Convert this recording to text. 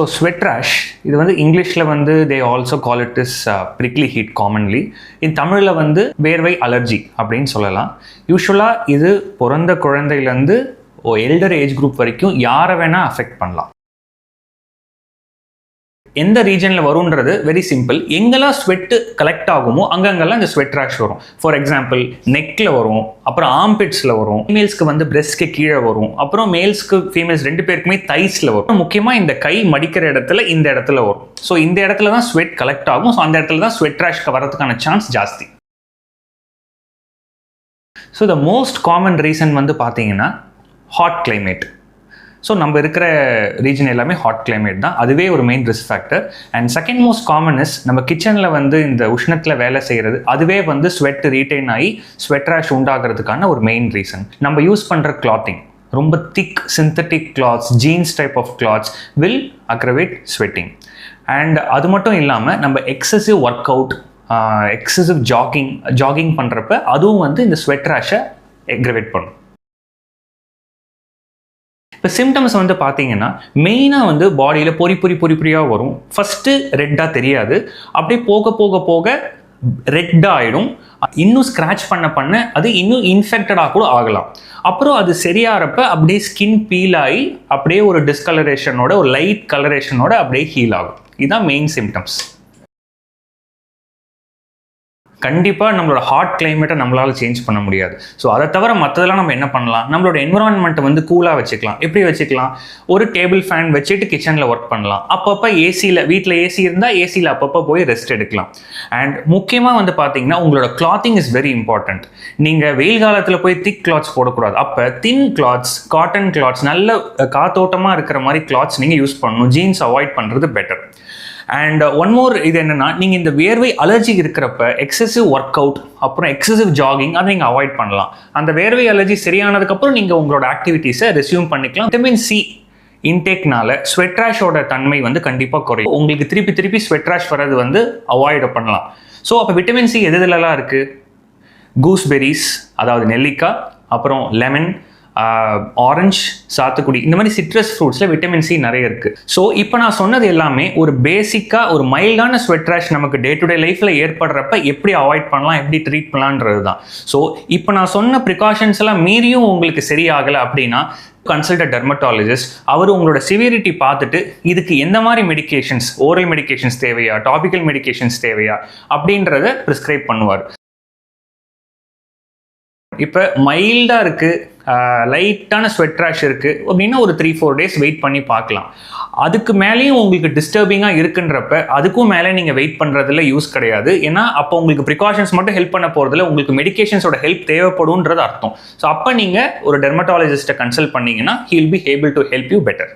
So sweat ரேஷ் இது வந்து இங்கிலீஷில் வந்து they also call it is prickly heat commonly in தமிழில் வந்து வேர்வை அலர்ஜி அப்படின்னு சொல்லலாம். யூஸ்வலாக இது பிறந்த குழந்தையிலேருந்து எல்டர் ஏஜ் குரூப் வரைக்கும் யாரை வேணால் அஃபெக்ட் பண்ணலாம். எந்த ரீஜனில் வரும்ன்றது வெரி சிம்பிள் எங்கெல்லாம் ஸ்வெட்டு கலெக்ட் ஆகுமோ அங்கங்கெல்லாம் இந்த ஸ்வெட் ரேஷ் வரும். ஃபார் எக்ஸாம்பிள் நெக்கில் வரும் அப்புறம் ஆம்பிட்ஸில் வரும் ஃபீமேல்ஸ்க்கு வந்து பிரெஸ்ட்க்கு கீழே வரும் அப்புறம் மேல்ஸ்க்கு ஃபீமேல்ஸ் ரெண்டு பேருக்குமே தைஸில் வரும். முக்கியமாக இந்த கை மடிக்கிற இடத்துல இந்த இடத்துல வரும். ஸோ இந்த இடத்துல தான் ஸ்வெட் கலெக்ட் ஆகும். ஸோ அந்த இடத்துல தான் ஸ்வெட் ரேஷ்க்கு வரதுக்கான சான்ஸ் ஜாஸ்தி. So the most common reason வந்து பார்த்தீங்கன்னா ஹாட் கிளைமேட் ஸோ நம்ம இருக்கிற ரீஜன் எல்லாமே ஹாட் கிளைமேட் தான். அதுவே ஒரு main risk factor and second most common is நம்ம கிச்சனில் வந்து இந்த உஷ்ணத்தில் வேலை செய்கிறது அதுவே வந்து ஸ்வெட் ரீட்டைன் ஆகி ஸ்வெட் ரேஷ் உண்டாகிறதுக்கான ஒரு மெயின் ரீசன் நம்ம யூஸ் பண்ணுற கிளாத்திங் ரொம்ப thick synthetic clothes jeans type of clothes will aggravate sweating and அது மட்டும் இல்லாமல் நம்ம excessive workout excessive jogging jogging பண்ணுறப்ப அதுவும் வந்து இந்த ஸ்வெட் ரேஷை எக்ரவேட் பண்ணும். இப்போ சிம்டம்ஸ் வந்து பார்த்தீங்கன்னா மெயினாக வந்து பாடியில் பொறி பொறி பொறி பொறியாக வரும். ஃபஸ்ட்டு ரெட்டாக தெரியாது. அப்படியே போக போக போக ரெட்டாக ஆகிடும் இன்னும் ஸ்க்ராட்ச் பண்ண பண்ண அது இன்னும் இன்ஃபெக்டடாக கூட ஆகலாம். அப்புறம் அது சரியாகிறப்ப அப்படியே ஸ்கின் பீல் ஆகி அப்படியே ஒரு டிஸ்கலரேஷனோட ஒரு லைட் கலரேஷனோட அப்படியே ஹீல் ஆகும். இதுதான் மெயின் சிம்டம்ஸ் கண்டிப்பாக நம்மளோட ஹாட் கிளைமேட்டை நம்மளால் சேஞ்ச் பண்ண முடியாது. ஸோ அதை தவிர மற்றதெல்லாம் நம்ம என்ன பண்ணலாம்? நம்மளோட என்விரான்மெண்ட்டை வந்து கூலாக வச்சுக்கலாம். எப்படி வச்சுக்கலாம்? ஒரு டேபிள் ஃபேன் வச்சுட்டு கிச்சனில் ஒர்க் பண்ணலாம். அப்பப்போ ஏசியில் வீட்டில் ஏசி இருந்தால் ஏசியில் அப்பப்போ போய் ரெஸ்ட் எடுக்கலாம். அண்ட் முக்கியமாக வந்து பார்த்தீங்கன்னா உங்களோட கிளாத்திங் இஸ் வெரி இம்பார்ட்டண்ட் நீங்கள் வெயில் காலத்தில் போய் திக் கிளாத்ஸ் போடக்கூடாது. அப்போ தின் கிளாத்ஸ் காட்டன் கிளாத்ஸ் நல்ல காத்தோட்டமாக இருக்கிற மாதிரி கிளாத்ஸ் நீங்கள் யூஸ் பண்ணணும். ஜீன்ஸ் அவாய்ட் பண்ணுறது பெட்டர் அண்ட் ஒன் மோர் இது என்னன்னா நீங்கள் இந்த வேர்வை அலர்ஜி இருக்கிறப்ப எக்ஸசிவ் ஒர்க் அவுட் அப்புறம் எக்ஸசிவ் ஜாகிங் அதை நீங்கள் அவாய்ட் பண்ணலாம். அந்த வேர்வை அலர்ஜி சரியானதுக்கப்புறம் நீங்கள் உங்களோட ஆக்டிவிட்டீஸை ரெஸ்யூம் பண்ணிக்கலாம். விட்டமின் சி இன்டேக்னால ஸ்வெட் ரேஷோட தன்மை வந்து கண்டிப்பாக குறையும். உங்களுக்கு திருப்பி திருப்பி ஸ்வெட் ரேஷ் வர்றது வந்து அவாய்ட் பண்ணலாம். ஸோ அப்போ விட்டமின் சி எது எதுலலாம் இருக்குது கூஸ்பெரிஸ் அதாவது நெல்லிக்காய் அப்புறம் லெமன் ஆரஞ்சு சாத்துக்குடி இந்த மாதிரி சிட்ரஸ் ஃப்ரூட்ஸில் விட்டமின் சி நிறைய இருக்குது ஸோ இப்போ நான் சொன்னது எல்லாமே ஒரு பேசிக்காக ஒரு மைல்டான ஸ்வெட் ரேஷ் நமக்கு டே டு டே லைஃப்பில் ஏற்படுறப்ப எப்படி அவாய்ட் பண்ணலாம் எப்படி ட்ரீட் பண்ணலான்றது தான். ஸோ இப்போ நான் சொன்ன ப்ரிகாஷன்ஸ் எல்லாம் மீறியும் உங்களுக்கு சரியாகலை அப்படின்னா கன்சல்ட் டெர்மட்டாலஜிஸ்ட் அவர் உங்களோட சிவியரிட்டி பார்த்துட்டு இதுக்கு எந்த மாதிரி மெடிகேஷன்ஸ் ஓரல் மெடிகேஷன்ஸ் தேவையா டாபிக்கல் மெடிகேஷன்ஸ் தேவையா அப்படின்றத ப்ரிஸ்கிரைப் பண்ணுவார். இப்போ மைல்டாக இருக்குது லைட்டான ஸ்வெட் ரேஷ் இருக்குது அப்படின்னா ஒரு த்ரீ ஃபோர் டேஸ் வெயிட் பண்ணி பார்க்கலாம். அதுக்கு மேலேயும் உங்களுக்கு டிஸ்டர்பிங்காக இருக்குன்றப்ப அதுக்கும் மேலே நீங்கள் வெயிட் பண்ணுறதுல யூஸ் கிடையாது. ஏன்னா அப்போ உங்களுக்கு ப்ரிகாஷன்ஸ் மட்டும் ஹெல்ப் பண்ண போகிறதுல உங்களுக்கு மெடிகேஷன்ஸோட ஹெல்ப் தேவைப்படும்ன்றது அர்த்தம். ஸோ அப்போ நீங்கள் ஒரு டெர்மட்டாலஜிஸ்ட்டை கன்சல்ட் பண்ணிங்கன்னா he'll be able to help you better